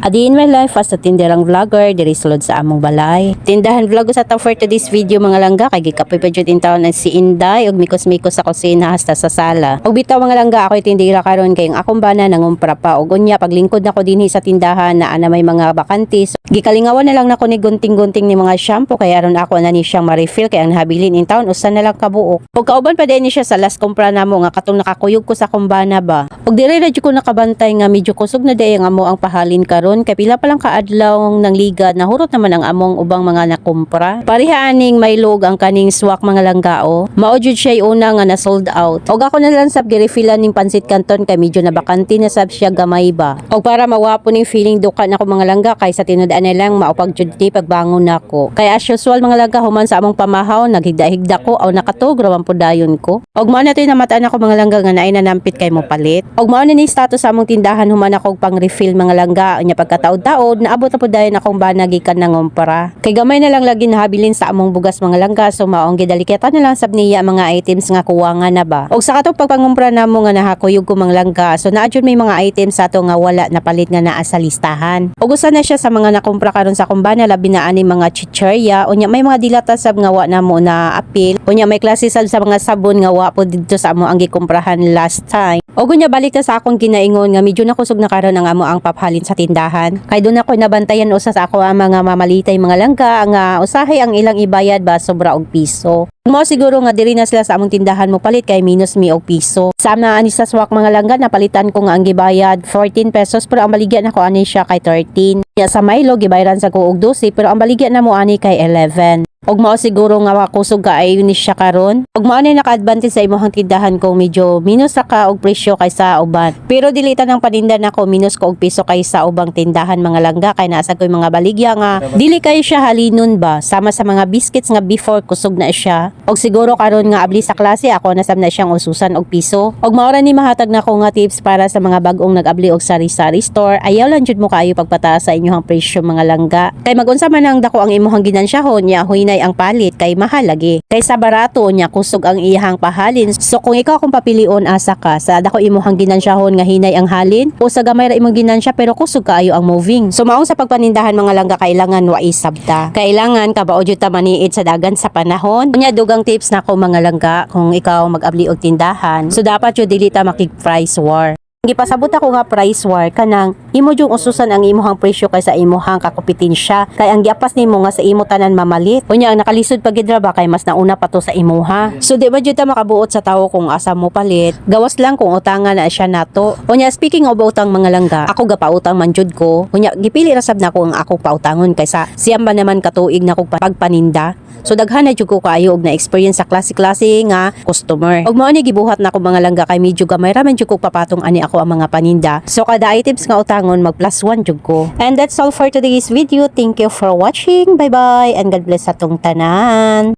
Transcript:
Adi in my life as a tinderang vlogger diri sulod sa among balay. Tindahan vlog sa ta for today's video mga langga kay gikapoy pa jud in taon ang si Inday ug mikos-mikos sa kusina hasta sa sala. Ug bitaw mga langga ako tindira karon kay ang akong bana nangumpra pa ug unya paglingkod nako dinhi sa tindahan na ana may mga bakantes. Gikalingawan na lang nako ni gunting-gunting ni mga shampoo kay aron ako na ni siyang ma-refill kay ang habilin in taon usa na lang kabuok. Ug kauban pa din siya sa last kumpra namo nga katong nakakuyog ko sa kumbana ba. Ug diri ko nakabantay nga medyo kusog na day ang amo ang pahalin karon kay pila pa lang kaadlaw ng liga nahurot naman ang among ubang mga nakumpra. Pareha aning may log ang kaning swak mga langgao. Mao jud siya una nga na sold out. Ug ako na lang sab girefillan ning pansit canton kay medyo na bakante na sab siya gamay ba. Ug para mawapo ning feeling duka na ko mga langga kay sa tinud-an na lang maupag jud ni pagbangon nako. Kay as usual mga langga human sa among pamahaw naghigda-higda ko aw nakatog raman po dayon ko. Ug mao na toy namataan ako mga langga nga naay nanampit kay mo palit. Ug mao na ni status sa among tindahan human ako og pang refill mga langga nya pagkataod-taod naabot na po dayon akong banagikan ng umpara. Kay gamay na lang lagi nahabilin sa among bugas mga langga so maong gidaliketa na lang sab niya mga items nga kuwangan na ba. Ug sa katong pagpangumpra namo nga nahakuyog ko mga langga so naa may mga items sa ato nga wala napalit nga naa sa listahan. Ug usa na siya sa mga nakumpra karon sa kumbana labi na ani mga chicherya unya may mga dilata sab nga wa namo na apil unya may klase sab sa mga sabon nga wa po didto sa amo ang gikumprahan last time. Ug unya balik ta sa akong ginaingon nga medyo nakusog na karon ang amo ang paphalin sa tindahan. Kay doon ako nabantayan usa sa ako ang mga mamalitay mga langga nga usahay ang ilang ibayad ba sobra og piso. Mo siguro nga diri na sila sa among tindahan mo palit kay minus mi og piso. Sa na ani sa swak mga langga napalitan ko nga ang gibayad 14 pesos pero ang baligyan ako ani siya kay 13. Ya sa Milo gibayaran sa ko og 12 pero ang baligyan na mo ani kay 11. Og mao siguro nga makusog ka ayon ni siya karon. Og mao na naka-advantage sa imong tindahan kung medyo minus sa ka og presyo kaysa uban. Pero dili ta nang paninda nako minus ko og piso kaysa ubang tindahan mga langga kay naa sa koy mga baligya nga dili kay siya halinon ba sama sa mga biscuits nga before kusog na siya. Og siguro karon nga abli sa klase ako na sab na siyang ususan og piso. Og mao ni mahatag nako nga tips para sa mga bag-ong nag-abli og sari-sari store. Ayaw lang jud mo kaayo pagpataas sa inyong presyo mga langga. Kay magunsa man ang dako ang imong ginansyahon nya huinay ang palit kay mahal lagi. Kay sa barato nya kusog ang iyang pahalin. So kung ikaw kung papilion asa ka sa dako imong ginansyahon nga hinay ang halin o sa gamay ra imong ginansya pero kusog kaayo ang moving. So maong sa pagpanindahan mga langga kailangan wa isabta. Kailangan kabao jud ta maniid sa dagan sa panahon. Unya dugang tips nako mga langga kung ikaw mag-abli og tindahan. So dapat jud dili ta makig price war. Gipasabot ako nga price war kanang imo jung ususan ang imuhang presyo kaysa imuhang kakopetensya kay ang giapas nimo nga sa imo tanan mamalit. Unya ang nakalisod pa gid ra ba kay mas nauna pa to sa imuha. So di ba jud ta makabuot sa tawo kung asa mo palit? Gawas lang kung utangan na siya nato. Unya speaking of utang mga langga ako gapautang man jud ko. Unya gipili ra sab nako ang ako pautangon kaysa siyam ba naman katuig na kog pagpaninda. So daghan na ko kaayo og na experience sa klase-klase nga customer. Og mao ni gibuhat na ko mga langga kay medyo gamay ra man jud ko papatong ani ako ang mga paninda. So kada items nga utangon mag plus 1 jud ko. And that's all for today's video. Thank you for watching. Bye bye and God bless sa tong tanan.